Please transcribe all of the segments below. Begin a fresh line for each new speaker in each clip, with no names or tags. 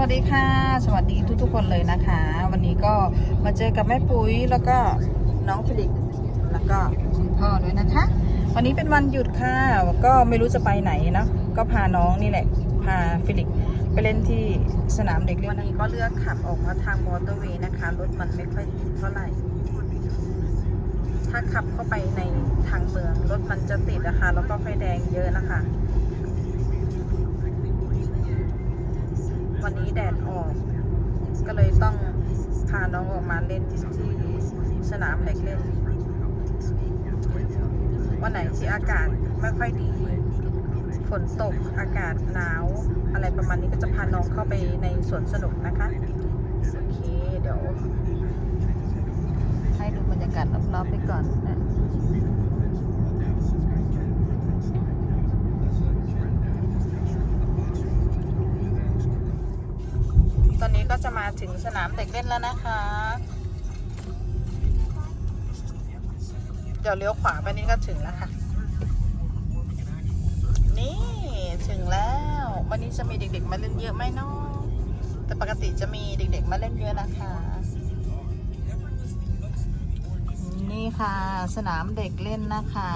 วัสดีค่ะ สวัสดีทุกๆคนเลยนะคะ วันนี้ก็มาเจอกับแม่ปุ๋ยแล้วก็น้องฟิลิปแล้วก็คุณพ่อด้วยนะคะ วันนี้เป็นวันหยุดค่ะ ก็ไม่รู้จะไปไหนเนาะก็พาน้องนี่แหละ พาฟิลิปไปเล่นที่สนามเด็กเล่นวันนี้ก็เลือกขับออกมาทางมอเตอร์เวย์นะคะรถมันไม่ค่อยติดเท่าไหร่ถ้าขับเข้าไปในทางเมืองรถมันจะติดนะคะแล้วก็ไฟแดงเยอะนะคะ วันนี้แดดออก ก็เลยต้องพาน้องออกมาเล่นที่สนามเด็กเล่น วันไหนที่อากาศไม่ค่อยดี ฝนตกอากาศหนาว อะไรประมาณนี้ก็จะพาน้องเข้าไปในสวนสนุกนะคะ โอเค เดี๋ยว ให้ดูบรรยากาศรอบๆไปก่อนนะ ตอนนี้ ก็จะมาถึงสนามเด็กเล่นแล้วนะคะ เดี๋ยวเลี้ยวขวาไปนี่ก็ถึงแล้วค่ะ นี่ถึงแล้ว วันนี้จะมีเด็กๆมาเล่นเยอะไหมเนาะแต่ปกติจะมีเด็กๆมาเล่นเยอะนะคะ นี่ค่ะ สนามเด็กเล่นนะคะ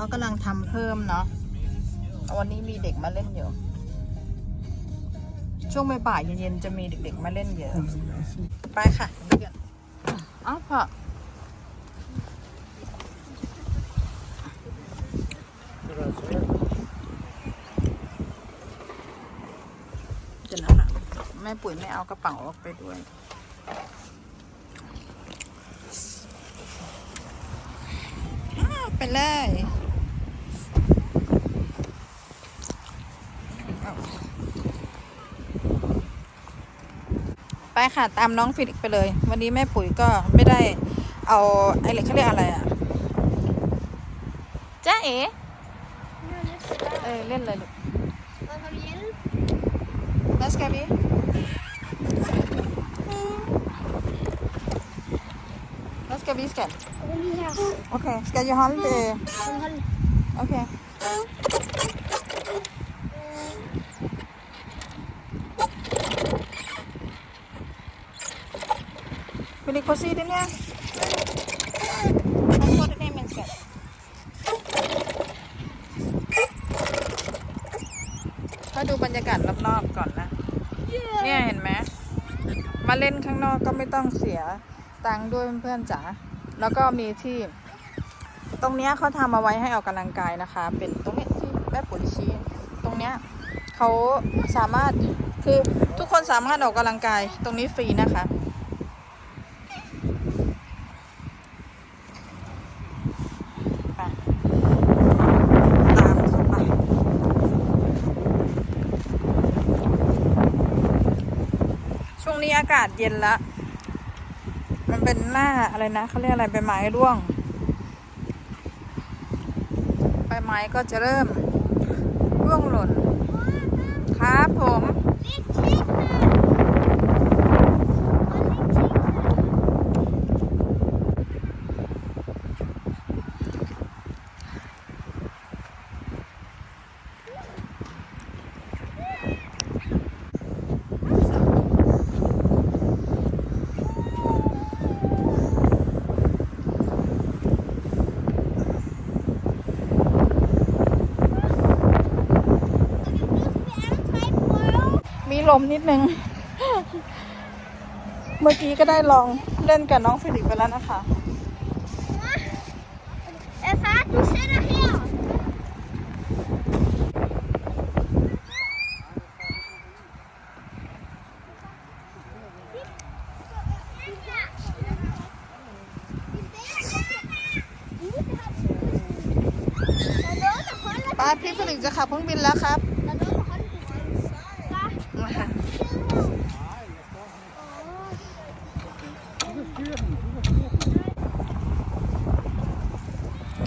เขากำลังทำเพิ่มเนาะวันนี้มีเด็กมาเล่นเยอะช่วงบ่ายเย็นๆจะมีเด็กๆมาเล่นเยอะ ไปค่ะไปกันอ้าวพ่อเดี๋ยวนะคะแม่ปุ๋ยไม่เอากระเป๋าออกไปด้วยไปเลย ค่ะตามน้องฟิลิกไปเลย วันนี้แม่ปุ๋ยก็ไม่ได้เอาไอ้เหล็กเขาเรียกอะไรอะจ้าเอ๋เออเล่นเลยลูก Let's go, baby. Let's go, Biscuit. Okay, skal you hold det? Okay. Vil I prøve at se den her? Jeg tror, den er mennesker. ก็ดูบรรยากาศรอบๆก่อนนะเนี่ยเห็นไหม มาเล่นข้างนอกก็ไม่ต้องเสียตังค์ด้วยเพื่อนๆจ๋า แล้วก็มีที่ ตรงเนี้ยเขาทำเอาไว้ให้ออกกำลังกายนะคะ เป็นตรงนี้ที่แม่ปุ๋ยชี้ตรงเนี้ยเขาสามารถคือทุกคนสามารถออกกำลังกายตรงนี้ฟรีนะคะ ไป ตามเข้าไป ช่วง นี้อากาศเย็นละ มันเป็นหน้าอะไรนะเขาเรียกอะไรใบไม้ร่วง ใบไม้ก็จะเริ่มร่วงหล่น ครับผม ลมนิดนึง เมื่อกี้ก็ได้ลองเล่นกับน้องฟิลิปไปแล้วนะคะ
Essa é a terceira real. Tá
ป้าพี่ฟิลิปจะขับเครื่องบินแล้วครับ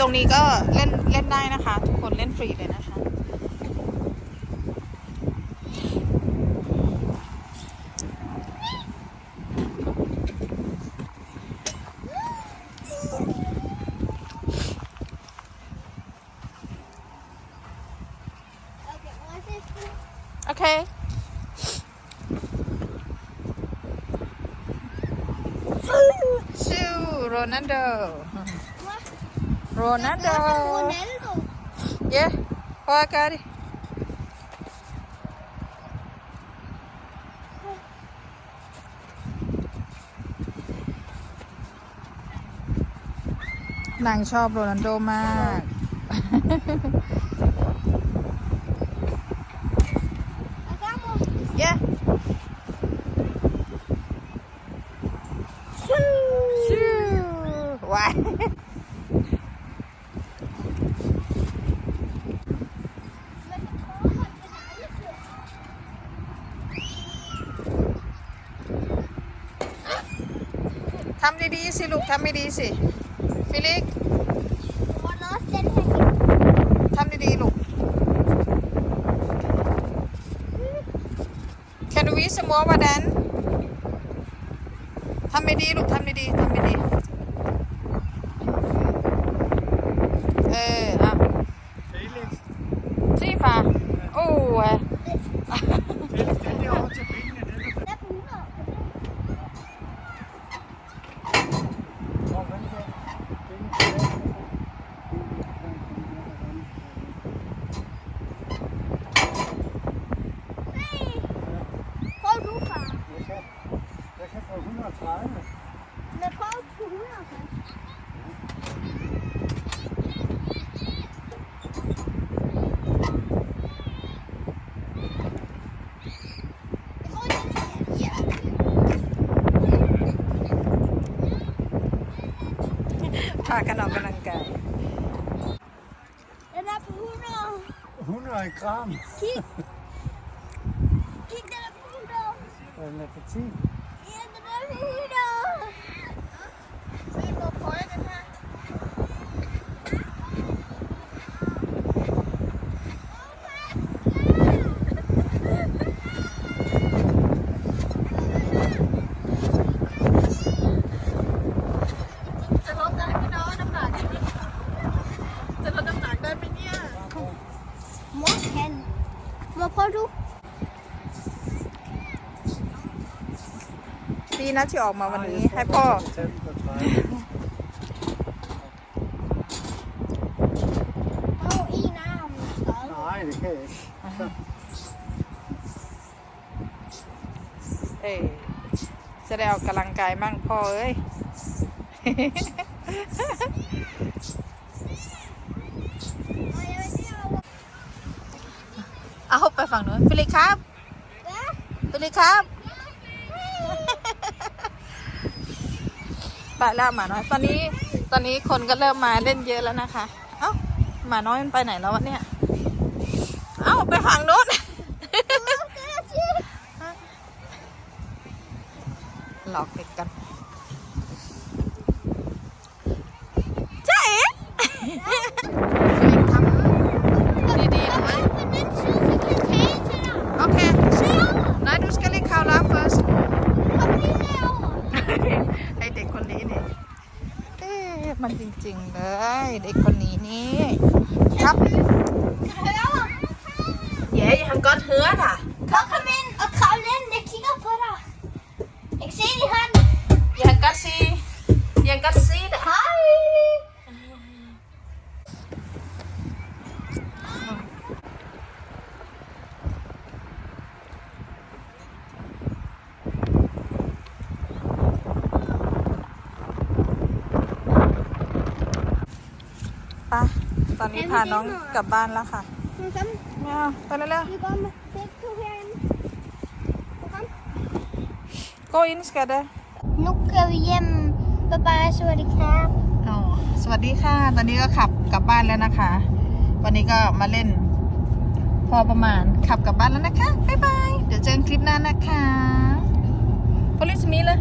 รงนี้ก็เล่นเล่นได้นะคะ ทุกคนเล่นฟรีเลยนะคะโอเค Shoo, Ronaldo. Ronaldo.
Ronaldo.
Yeah, Hoa ca đi. n างชอบโรนัลโดมาก
Vamos.
เย้
Shoo.
ชื่อว้าย ทำดีๆสิลูกทำไม่ดีสิฟิลิกทำดีๆลูก Can we some more วะแดนทำไม่ดีลูกทำดีๆทำไม่ดีากันออกกำลังกาย
Den er på hundra.
100 gram.
Kig. Kig, den er på hundra.
Den er for 10.
Ja, den er
ดีนะที่ออกมาวันนี้ให้พ่อ
Tag den på 30.
Prøv en arm. Skød.
Nej, det kan jeg ikke.
เอ้ยจะได้ออกกำลังกายมั่งพ่อเอ้ย
Og jeg vil lige over.
เอาไปฝั่งนู้นฟิลิกครับ
Hvad?
ฟิลิกครับ ไปแล้วหมาน้อย ตอนนี้ตอนนี้คนก็เริ่มมาเล่นเยอะแล้วนะคะ เอ้าหมาน้อยมันไปไหนแล้ววะเนี่ย เอ้าไปฝั่งนู้นหลอกเด็กกันใช่ฟิลิกทำดีๆหน่อย
På den side, så kan jeg tale til dig.
โอเค Nej, du skal lige kravle op først.
Kom lige derover.
ไอเด็กคนนี้นี่เอ๊ะมันจริงๆเลย เด็กคนนี้นี่ ครับ
Kan du høre mig?
Ja, jeg kan godt høre dig.
Kom, kom ind og kravl ind. Jeg kigger på dig. Jeg kan se din hånd.
Jeg kan godt sige, jeg kan godt sige dig.
Hej.
ไปตอนนี้พาน้องกลับบ้านแล้วค่ะ
Nu kom.
ไม่เอาไปเร็ว
Vi går med begge to herinde. Kom.
ๆ gå ind skal det
Nu kører vi hjem. Bye bye, så er det klart.
อ๋อสวัสดีค่ะ ตอนนี้ก็ขับกลับบ้านแล้วนะคะ วันนี้ก็มาเล่น พอประมาณขับกลับบ้านแล้วนะคะบ๊ายบายเดี๋ยวเจอกันคลิปหน้านะคะ police me เลย